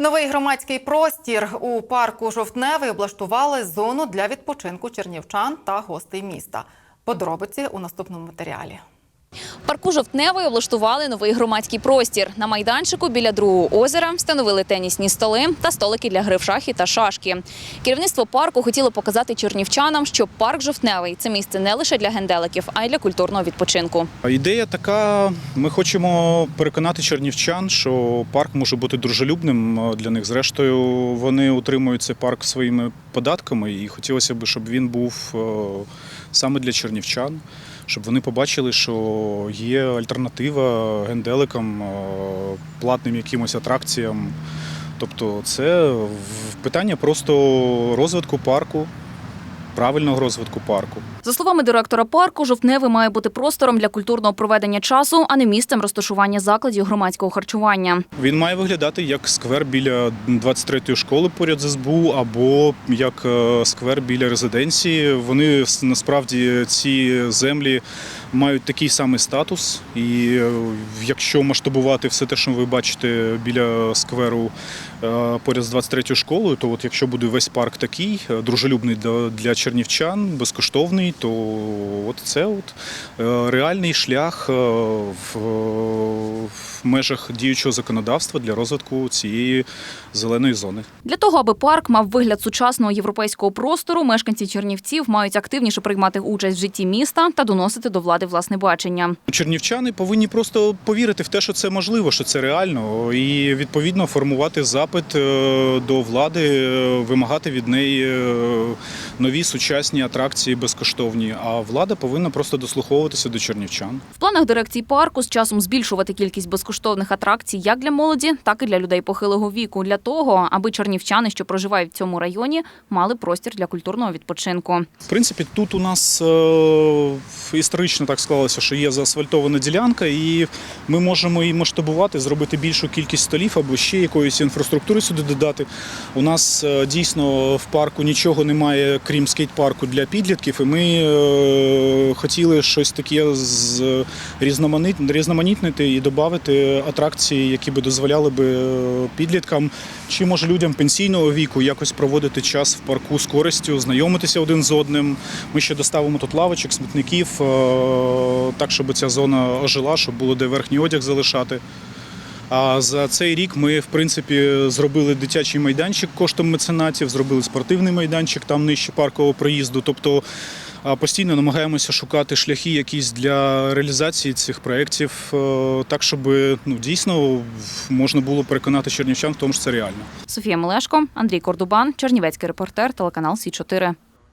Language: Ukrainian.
Новий громадський простір у парку Жовтневий облаштували зону для відпочинку чернівчан та гостей міста. Подробиці у наступному матеріалі. Парку Жовтневий облаштували новий громадський простір. На майданчику біля другого озера встановили тенісні столи та столики для гри в шахи та шашки. Керівництво парку хотіло показати чернівчанам, що парк Жовтневий це місце не лише для генделиків, а й для культурного відпочинку. Ідея така: ми хочемо переконати чернівчан, що парк може бути дружелюбним для них. Зрештою, вони утримують цей парк своїми податками, і хотілося б, щоб він був е, саме для чернівчан, щоб вони побачили, що є альтернатива генделикам, е, платним якимось атракціям. Тобто, це питання просто розвитку парку, правильного розвитку парку. За словами директора парку, Жовтневий має бути простором для культурного проведення часу, а не місцем розташування закладів громадського харчування. Він має виглядати як сквер біля 23-ї школи поряд з СБУ, або як е, сквер біля резиденції. Вони насправді ці землі мають такий самий статус. І е, якщо масштабувати все те, що ви бачите біля скверу е, поряд з 23-ю школою, то от якщо буде весь парк такий, е, дружелюбний для- чернівчан, безкоштовний, то от це от реальний шлях в, в межах діючого законодавства для розвитку цієї зеленої зони. Для того, аби парк мав вигляд сучасного європейського простору, мешканці Чернівців мають активніше приймати участь в житті міста та доносити до влади власне бачення. Чернівчани повинні просто повірити в те, що це можливо, що це реально, і відповідно формувати запит е, до влади, е, вимагати від неї е, нові сучасні атракції безкоштовні. А влада повинна просто дослуховуватися до чернівчан. В планах дирекції парку з часом збільшувати кількість безкоштовних атракцій як для молоді, так і для людей похилого віку, для того, аби чернівчани, що проживають в цьому районі, мали простір для культурного відпочинку. В принципі, тут у нас е, історично так склалося, що є заасфальтована ділянка, і ми можемо її масштабувати, зробити більшу кількість столів або ще якоїсь інфраструктури сюди додати. У нас е, дійсно в парку нічого немає, крім скейт-парку для підлітків, і ми е, хотіли щось таке з різноманит- різноманітнити і додати атракції, які би дозволяли би е, підліткам чи може людям пенсійного віку якось проводити час в парку з користю, знайомитися один з одним. Ми ще доставимо тут лавочок, смітників, е, так, щоб ця зона ожила, щоб було де верхній одяг залишати. А за цей рік ми, в принципі, зробили дитячий майданчик коштом меценатів, зробили спортивний майданчик там нижче паркового проїзду. Тобто постійно намагаємося шукати шляхи якісь для реалізації цих проєктів, е, так, щоб ну, дійсно можна було переконати чернівчан в тому, що це реально. Софія Мелешко, Андрій Кордубан, Чернівецький репортер, телеканал Сі 4